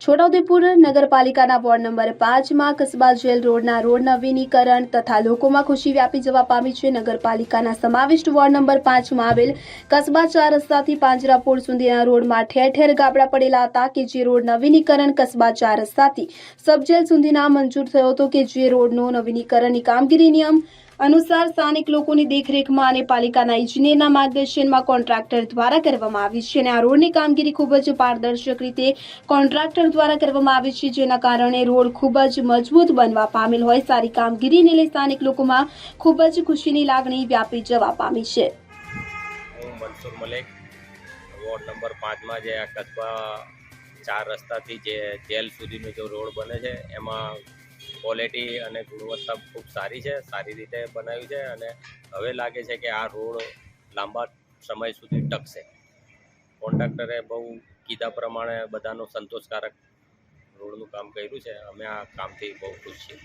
છોટાઉદેપુર નગરપાલિકાના ward number પાંચમાં કસ્બા jail રોડના રોડ નવીનીકરણ તથા લોકોમાં ખુશી વ્યાપી જવા પામી છે. નગરપાલિકાના સમાવિષ્ટ વોર્ડ નંબર પાંચમાં આવેલ કસબા ચાર રસ્તાથી પાંજરાપોળ સુધીના રોડમાં ઠેર ઠેર ગાબડા પડેલા હતા કે જે રોડ નવીનીકરણ કસબા ચાર રસ્તાથી સબજેલ સુધીના મંજૂર થયો હતો કે જે રોડનું નવીનીકરણની કામગીરી નિયમ અનુસાર સ્થાનિક લોકોની દેખરેખમાં અને પાલિકાના ઇજનેરના માર્ગદર્શનમાં કોન્ટ્રાક્ટર દ્વારા કરવામાં આવી છે અને આ રોડની કામગીરી ખૂબ જ પારદર્શક રીતે કોન્ટ્રાક્ટર દ્વારા કરવામાં આવી છે, જેના કારણે રોડ ખૂબ જ મજબૂત બનવા પામેલ હોય, સારી કામગીરીને લઈ સ્થાનિક લોકોમાં ખૂબ જ ખુશીની લાગણી વ્યાપી જવા પામી છે. વોર્ડ નંબર પાંચમાં જે આ કસ્બા ચાર રસ્તાથી જે જેલ સુધીનો જે રોડ બને છે, એમાં ક્વોલિટી અને ગુણવત્તા ખૂબ સારી છે સારી રીતે બનાવ્યું છે અને હવે લાગે છે કે આ રોડ લાંબા સમય સુધી ટકશે. કોન્ટ્રાક્ટરે બહુ કીધા પ્રમાણે બધાનો સંતોષકારક રોડનું કામ કર્યું છે. અમે આ કામથી બહુ ખુશ છીએ.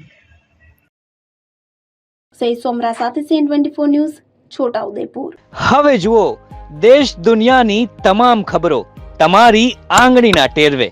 સહી સોમરા સાથે CN twenty four news Chhotaudepur. હવે જુઓ દેશ દુનિયાની તમામ ખબરો તમારી આંગળીના ટેરવે.